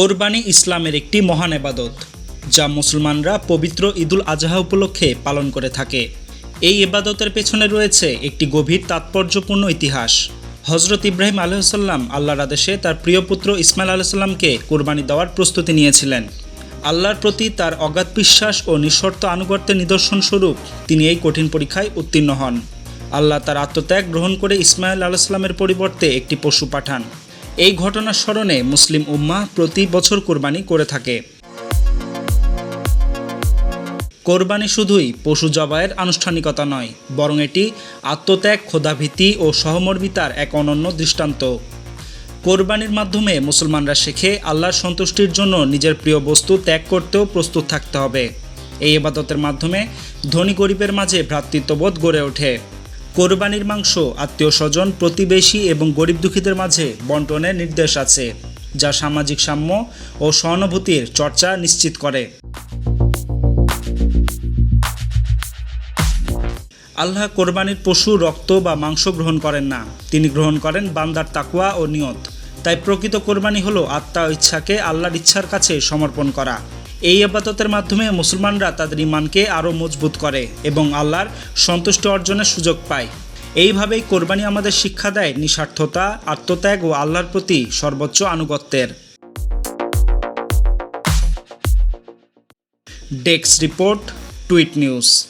কোরবানি ইসলামের একটি মহান এবাদত, যা মুসলমানরা পবিত্র ঈদুল আজহা উপলক্ষে পালন করে থাকে। এই এবাদতের পেছনে রয়েছে একটি গভীর তাৎপর্যপূর্ণ ইতিহাস। হজরত ইব্রাহিম আলহাম আল্লাহর আদেশে তার প্রিয় পুত্র ইসমাইল আলাইসাল্লামকে কোরবানি দেওয়ার প্রস্তুতি নিয়েছিলেন। আল্লাহর প্রতি তার অগাধ বিশ্বাস ও নিঃশর্ত আনুগত্যের নিদর্শন স্বরূপ তিনি এই কঠিন পরীক্ষায় উত্তীর্ণ হন। আল্লাহ তার আত্মত্যাগ গ্রহণ করে ইসমাইল আলাইসাল্লামের পরিবর্তে একটি পশু পাঠান। এই ঘটনার স্মরণে মুসলিম উম্মা প্রতি বছর কোরবানি করে থাকে। কোরবানি শুধুই পশু জবাইয়ের আনুষ্ঠানিকতা নয়, বরং এটি আত্মত্যাগ ক্ষোধাভীতি ও সহমর্মিতার এক অনন্য দৃষ্টান্ত। কোরবানির মাধ্যমে মুসলমানরা শেখে আল্লাহর সন্তুষ্টির জন্য নিজের প্রিয় বস্তু ত্যাগ করতেও প্রস্তুত থাকতে হবে। এই ইবাদতের মাধ্যমে ধনী গরিবের মাঝে ভ্রাতৃত্ববোধ গড়ে ওঠে। কোরবানির মাংস, আত্মীয় স্বজন, প্রতিবেশী এবং গরিব দুঃখীদের মাঝে বন্টনের নির্দেশ আছে, যা সামাজিক সাম্য ও সহানুভূতির চর্চা নিশ্চিত করে। আল্লাহ কোরবানির পশু, রক্ত বা মাংস গ্রহণ করেন না। তিনি গ্রহণ করেন বান্দার তাকুয়া ও নিয়ত। তাই প্রকৃত কোরবানি হলো আত্মা ইচ্ছাকে আল্লাহর ইচ্ছার কাছে সমর্পণ করা। এই আবাদতের মাধ্যমে মুসলমানরা তাদের ইমানকে আরও মজবুত করে এবং আল্লাহর সন্তুষ্ট অর্জনের সুযোগ পায়। এইভাবেই কোরবানি আমাদের শিক্ষা দেয় নিঃস্বার্থতা, আত্মত্যাগ ও আল্লাহর প্রতি সর্বোচ্চ আনুগত্যের। ডেক্স রিপোর্ট, টুইট নিউজ।